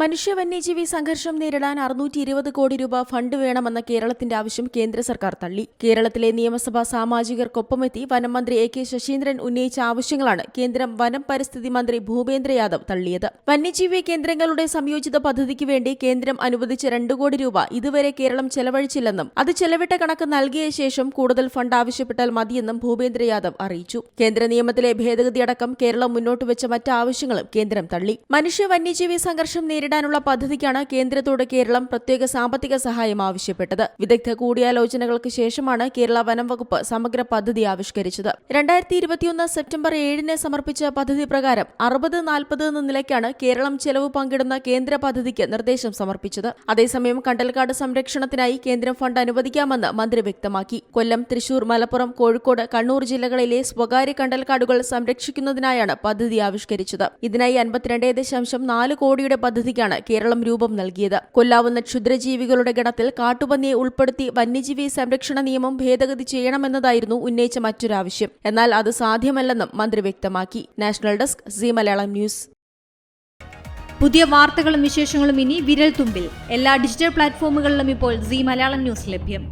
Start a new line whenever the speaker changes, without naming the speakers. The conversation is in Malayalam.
മനുഷ്യ വന്യജീവി സംഘർഷം നേരിടാൻ അറുന്നൂറ്റി ഇരുപത് കോടി രൂപ ഫണ്ട് വേണമെന്ന കേരളത്തിന്റെ ആവശ്യം കേന്ദ്ര സർക്കാർ തള്ളി. കേരളത്തിലെ നിയമസഭാ സാമാജികർക്കൊപ്പമെത്തി വനം മന്ത്രി എ കെ ശശീന്ദ്രൻ ഉന്നയിച്ച ആവശ്യങ്ങളാണ് കേന്ദ്രം വനം പരിസ്ഥിതി മന്ത്രി ഭൂപേന്ദ്ര യാദവ് തള്ളിയത്. വന്യജീവി കേന്ദ്രങ്ങളുടെ സംയോജിത പദ്ധതിക്ക് വേണ്ടി കേന്ദ്രം അനുവദിച്ച രണ്ടു കോടി രൂപ ഇതുവരെ കേരളം ചെലവഴിച്ചില്ലെന്നും അത് ചെലവിട്ട കണക്ക് നൽകിയ ശേഷം കൂടുതൽ ഫണ്ട് ആവശ്യപ്പെട്ടാൽ മതിയെന്നും ഭൂപേന്ദ്ര യാദവ് അറിയിച്ചു. കേന്ദ്ര നിയമത്തിലെ ഭേദഗതിയടക്കം കേരളം മുന്നോട്ടുവച്ച മറ്റ് ആവശ്യങ്ങളും കേന്ദ്രം തള്ളി. മനുഷ്യ വന്യജീവി സംഘർഷം നേരിടാനുള്ള പദ്ധതിക്കാണ് കേന്ദ്രത്തോട് കേരളം പ്രത്യേക സാമ്പത്തിക സഹായം ആവശ്യപ്പെട്ടത്. വിദഗ്ധ കൂടിയാലോചനകൾക്ക് ശേഷമാണ് കേരള വനം വകുപ്പ് സമഗ്ര പദ്ധതി ആവിഷ്കരിച്ചത്. രണ്ടായിരത്തി ഇരുപത്തിയൊന്ന് സെപ്റ്റംബർ ഏഴിന് സമർപ്പിച്ച പദ്ധതി പ്രകാരം അറുപത് നാൽപ്പത് എന്ന നിലയ്ക്കാണ് കേരളം ചെലവ് പങ്കിടുന്ന കേന്ദ്ര പദ്ധതിക്ക് നിർദ്ദേശം സമർപ്പിച്ചത്. അതേസമയം കണ്ടൽക്കാട് സംരക്ഷണത്തിനായി കേന്ദ്രം ഫണ്ട് അനുവദിക്കാമെന്ന് മന്ത്രി വ്യക്തമാക്കി. കൊല്ലം തൃശൂർ മലപ്പുറം കോഴിക്കോട് കണ്ണൂർ ജില്ലകളിലെ സ്വകാര്യ കണ്ടൽക്കാടുകൾ സംരക്ഷിക്കുന്നതിനായാണ് പദ്ധതി ആവിഷ്കരിച്ചത്. ഇതിനായി അൻപത്തിരണ്ട് ദശാംശം നാല് കോടിയുടെ പദ്ധതിക്കാണ് കേരളം രൂപം നൽകിയത്. കൊല്ലാവുന്ന ക്ഷുദ്രജീവികളുടെ ഗണത്തിൽ കാട്ടുപന്നിയെ ഉൾപ്പെടുത്തി വന്യജീവി സംരക്ഷണ നിയമം ഭേദഗതി ചെയ്യണമെന്നതായിരുന്നു ഉന്നയിച്ച മറ്റൊരാവശ്യം എന്നാൽ അത് സാധ്യമല്ലെന്നും മന്ത്രി വ്യക്തമാക്കി. National desk C Malayalam news.
പുതിയ വാർത്തകളും വിശേഷങ്ങളും ഇനി വിരൽ തുമ്പിൽ എല്ലാ ഡിജിറ്റൽ പ്ലാറ്റ്ഫോമുകളിലും ഇപ്പോൾ സി മലയാളം ന്യൂസ് ലഭ്യം.